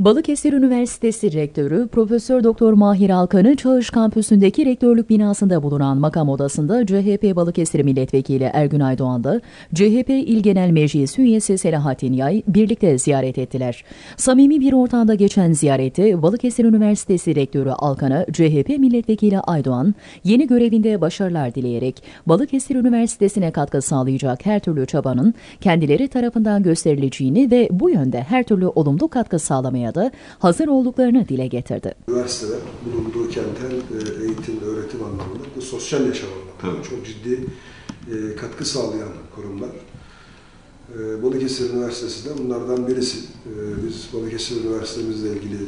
Balıkesir Üniversitesi Rektörü Profesör Doktor Mahir Alkan'ı Çağış Kampüsü'ndeki rektörlük binasında bulunan makam odasında CHP Balıkesir Milletvekili Ergün Aydoğan da CHP İl Genel Meclisi üyesi Selahattin Yay birlikte ziyaret ettiler. Samimi bir ortamda geçen ziyarette Balıkesir Üniversitesi Rektörü Alkan'a CHP Milletvekili Aydoğan yeni görevinde başarılar dileyerek Balıkesir Üniversitesi'ne katkı sağlayacak her türlü çabanın kendileri tarafından gösterileceğini ve bu yönde her türlü olumlu katkı sağlamaya da hazır olduklarını dile getirdi. Üniversiteler bulunduğu kentten e, eğitim, öğretim anlamında bu sosyal yaşam anlamında Tabii. çok ciddi e, katkı sağlayan kurumlar. E, Balıkesir Üniversitesi de bunlardan birisi. Biz Balıkesir Üniversitemizle ilgili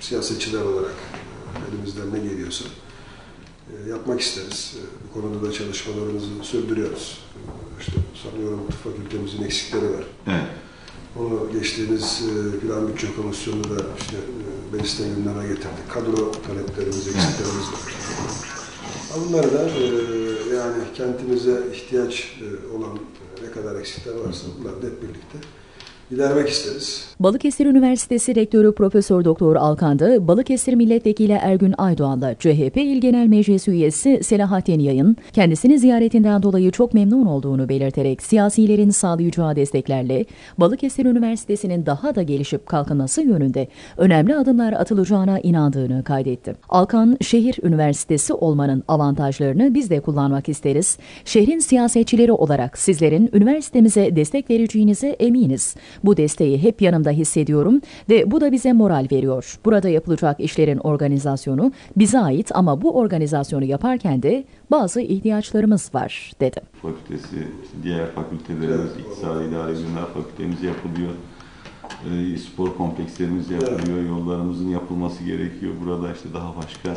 siyasetçiler olarak elimizden ne geliyorsa yapmak isteriz. Bu konuda da çalışmalarımızı sürdürüyoruz. İşte sanıyorum tıp fakültemizin eksikleri var. Evet. Onu geçtiğimiz e, Plan Bütçe Komisyonu'nda da işte e, gündeme getirdik. Kadro taleplerimiz, eksiklerimiz var. Bunları da e, yani kentimize ihtiyaç e, olan e, ne kadar eksikler varsa bunları da hep birlikte gidermek isteriz. Balıkesir Üniversitesi Rektörü Profesör Doktor Alkan da Balıkesir Milletvekili Ergün Aydoğan'la CHP İl Genel Meclisi üyesi Selahattin Yayın kendisini ziyaretinden dolayı çok memnun olduğunu belirterek siyasilerin sağlayacağı desteklerle Balıkesir Üniversitesi'nin daha da gelişip kalkınması yönünde önemli adımlar atılacağına inandığını kaydetti. Alkan, şehir üniversitesi olmanın avantajlarını biz de kullanmak isteriz. Şehrin siyasetçileri olarak sizlerin üniversitemize destek vereceğinize eminiz. Bu desteği hep yanımda hissediyorum ve bu da bize moral veriyor. Burada yapılacak işlerin organizasyonu bize ait ama bu organizasyonu yaparken de bazı ihtiyaçlarımız var, dedi. Fakültesi, diğer fakültelerimiz. İktisadi İdare Bilimler Fakültemiz yapılıyor. Ee, spor komplekslerimiz yapılıyor, yollarımızın yapılması gerekiyor. Burada işte daha başka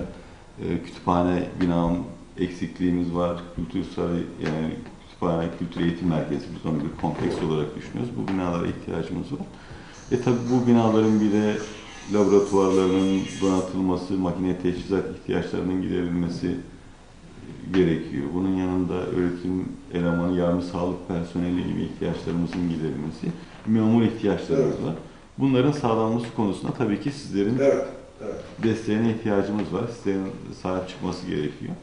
e, kütüphane binam eksikliğimiz var. Kültür sarayı, yani kütüphane, kültür eğitim merkezi biz onu bir kompleks olarak düşünüyoruz. Bu binalara ihtiyacımız var. E tabi bu binaların bir de laboratuvarlarının donatılması, makine teçhizat ihtiyaçlarının giderilmesi gerekiyor. Bunun yanında öğretim elemanı, yardım sağlık personeli gibi ihtiyaçlarımızın giderilmesi, memur ihtiyaçlarımız Evet. var. Bunların sağlanması konusunda tabii ki sizlerin Evet, evet. desteğine ihtiyacımız var. Sizlerin sahip çıkması gerekiyor.